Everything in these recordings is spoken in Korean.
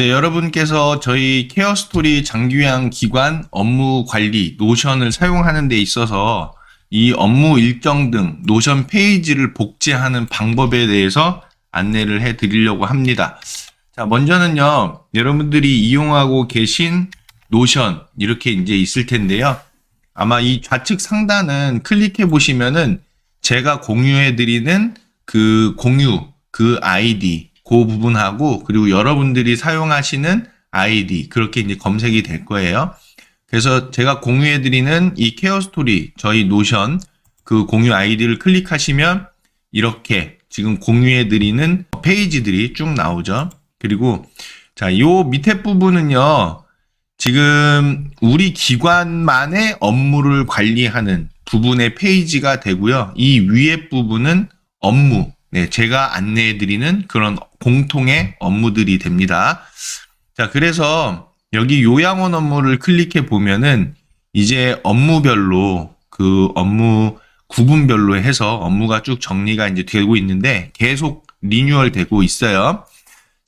네, 여러분께서 저희 케어스토리 장기요양 기관 업무 관리 노션을 사용하는 데 있어서 이 업무 일정 등 노션 페이지를 복제하는 방법에 대해서 안내를 해 드리려고 합니다. 자, 먼저는요, 여러분들이 이용하고 계신 노션 이렇게 이제 있을 텐데요. 아마 이 좌측 상단은 클릭해 보시면은 제가 공유해 드리는 그 공유, 그 아이디, 그 부분하고 그리고 여러분들이 사용하시는 아이디 그렇게 이제 검색이 될 거예요. 그래서 제가 공유해 드리는 이 케어 스토리 저희 노션 그 공유 아이디를 클릭하시면 이렇게 지금 공유해 드리는 페이지들이 쭉 나오죠. 그리고 자, 요 밑에 부분은요. 지금 우리 기관만의 업무를 관리하는 부분의 페이지가 되고요. 이 위에 부분은 업무, 네, 제가 안내해 드리는 그런 공통의 업무들이 됩니다. 자, 그래서 여기 요양원 업무를 클릭해 보면은 이제 업무별로 그 업무 구분별로 해서 업무가 쭉 정리가 이제 되고 있는데 계속 리뉴얼 되고 있어요.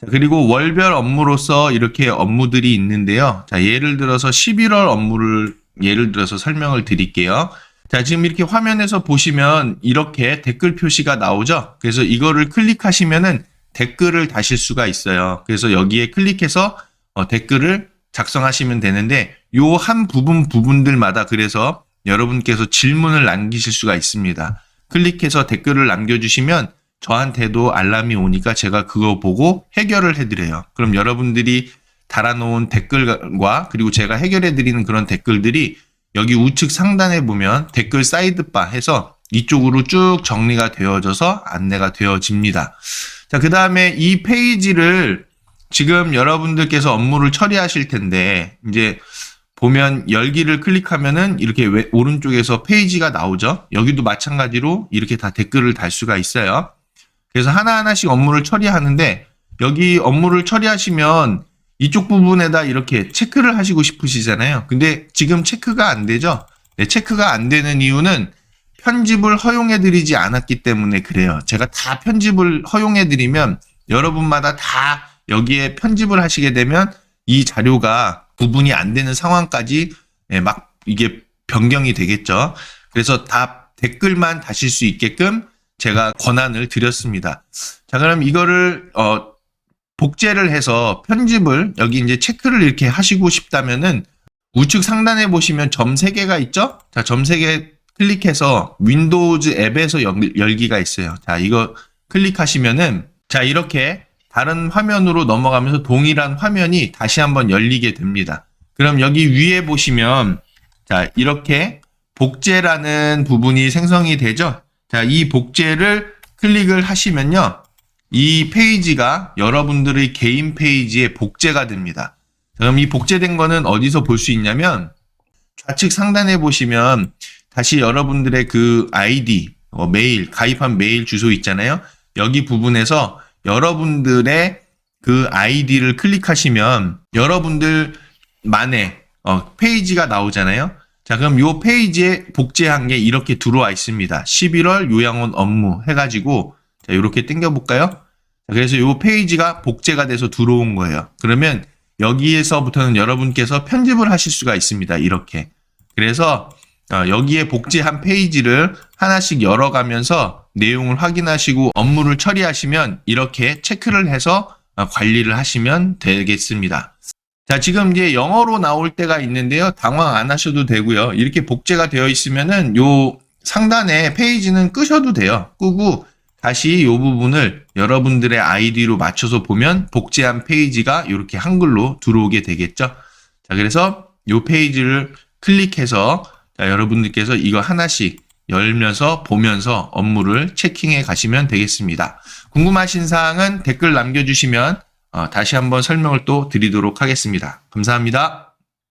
자, 그리고 월별 업무로서 이렇게 업무들이 있는데요. 자, 예를 들어서 11월 업무를 예를 들어서 설명을 드릴게요. 자, 지금 이렇게 화면에서 보시면 이렇게 댓글 표시가 나오죠? 그래서 이거를 클릭하시면은 댓글을 다실 수가 있어요. 그래서 여기에 클릭해서 어, 댓글을 작성하시면 되는데 요 한 부분 부분들마다 그래서 여러분께서 질문을 남기실 수가 있습니다. 클릭해서 댓글을 남겨주시면 저한테도 알람이 오니까 제가 그거 보고 해결을 해드려요. 그럼 여러분들이 달아놓은 댓글과 그리고 제가 해결해드리는 그런 댓글들이 여기 우측 상단에 보면 댓글 사이드바 해서 이쪽으로 쭉 정리가 되어져서 안내가 되어집니다. 자, 그 다음에 이 페이지를 지금 여러분들께서 업무를 처리하실 텐데, 이제 보면 열기를 클릭하면은 이렇게 왼- 오른쪽에서 페이지가 나오죠. 여기도 마찬가지로 이렇게 다 댓글을 달 수가 있어요. 그래서 하나하나씩 업무를 처리하는데, 여기 업무를 처리하시면 이쪽 부분에다 이렇게 체크를 하시고 싶으시잖아요. 근데 지금 체크가 안 되죠? 네, 체크가 안 되는 이유는 편집을 허용해드리지 않았기 때문에 그래요. 제가 다 편집을 허용해드리면 여러분마다 다 여기에 편집을 하시게 되면 이 자료가 구분이 안 되는 상황까지 예, 막 이게 변경이 되겠죠. 그래서 다 댓글만 다실 수 있게끔 제가 권한을 드렸습니다. 자, 그럼 이거를 어 복제를 해서 편집을 여기 이제 체크를 이렇게 하시고 싶다면은 우측 상단에 보시면 점 3개가 있죠? 자, 점 3개 클릭해서 윈도우즈 앱에서 열, 열기가 있어요. 자, 이거 클릭하시면은 자, 이렇게 다른 화면으로 넘어가면서 동일한 화면이 다시 한번 열리게 됩니다. 그럼 여기 위에 보시면 자, 이렇게 복제라는 부분이 생성이 되죠? 자, 이 복제를 클릭을 하시면요. 이 페이지가 여러분들의 개인 페이지에 복제가 됩니다. 자, 그럼 이 복제된 거는 어디서 볼 수 있냐면 좌측 상단에 보시면 다시 여러분들의 그 아이디, 어, 메일, 가입한 메일 주소 있잖아요. 여기 부분에서 여러분들의 그 아이디를 클릭하시면 여러분들만의 어, 페이지가 나오잖아요. 자, 그럼 요 페이지에 복제한 게 이렇게 들어와 있습니다. 11월 요양원 업무 해가지고 자, 이렇게 당겨볼까요? 자, 그래서 요 페이지가 복제가 돼서 들어온 거예요. 그러면 여기에서부터는 여러분께서 편집을 하실 수가 있습니다. 이렇게. 그래서 어, 여기에 복제한 페이지를 하나씩 열어가면서 내용을 확인하시고 업무를 처리하시면 이렇게 체크를 해서 어, 관리를 하시면 되겠습니다. 자, 지금 이제 영어로 나올 때가 있는데요. 당황 안 하셔도 되고요. 이렇게 복제가 되어 있으면은 요 상단에 페이지는 끄셔도 돼요. 끄고 다시 요 부분을 여러분들의 아이디로 맞춰서 보면 복제한 페이지가 이렇게 한글로 들어오게 되겠죠. 자, 그래서 요 페이지를 클릭해서 자, 여러분들께서 이거 하나씩 열면서 보면서 업무를 체킹해 가시면 되겠습니다. 궁금하신 사항은 댓글 남겨주시면 어, 다시 한번 설명을 또 드리도록 하겠습니다. 감사합니다.